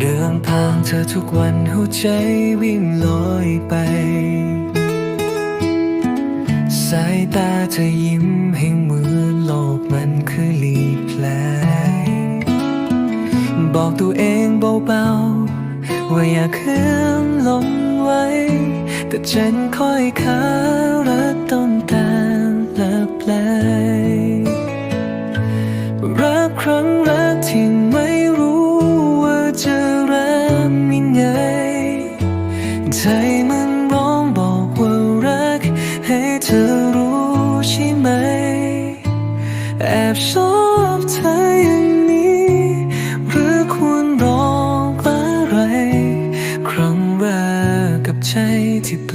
เดินทางเธอทุกวันหัวใจวิ่งลอยไป สายตาเธอยิ้มให้เหมือนโลกมันคือหลีกแผลบอกตัวเองเบาๆ ว่าอย่าคืนลงไว้ แต่ฉันคอยค้ารักต้นตาลเลิกแปล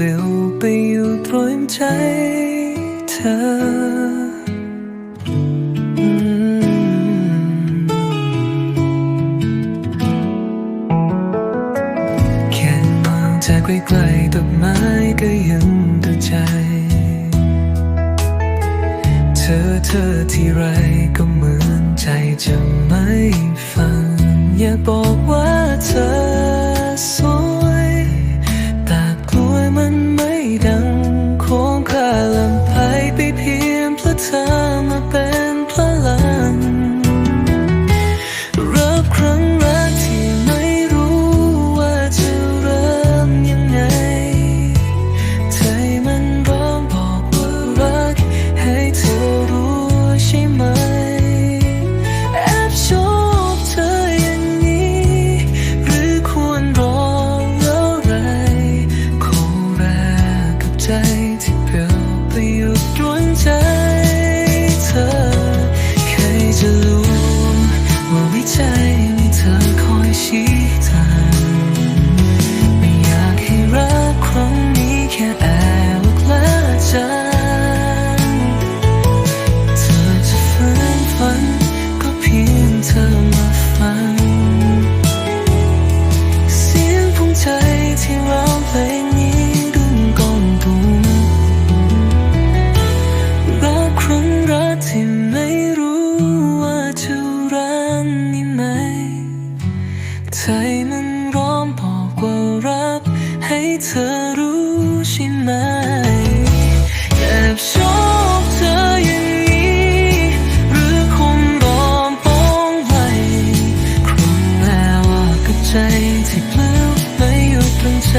ลี่ยวไปอยู่ตรงใจเธอแค่มองจากไกลๆดอกไม้ก็ยังดูใจ เธอเธอที่ไรก็เหมือนใจจะไม่ฟัง อยากบอกว่าเธอ ก ใจมันร้องบอกว่ารักให้เธอรู้ใช่ไหมแอบชอบเธออย่างนี้ หรือคงรอป้องไว้ครั้งแล้ว่ากับใจที่เปลี่ยวไม่อยู่ตรงใจ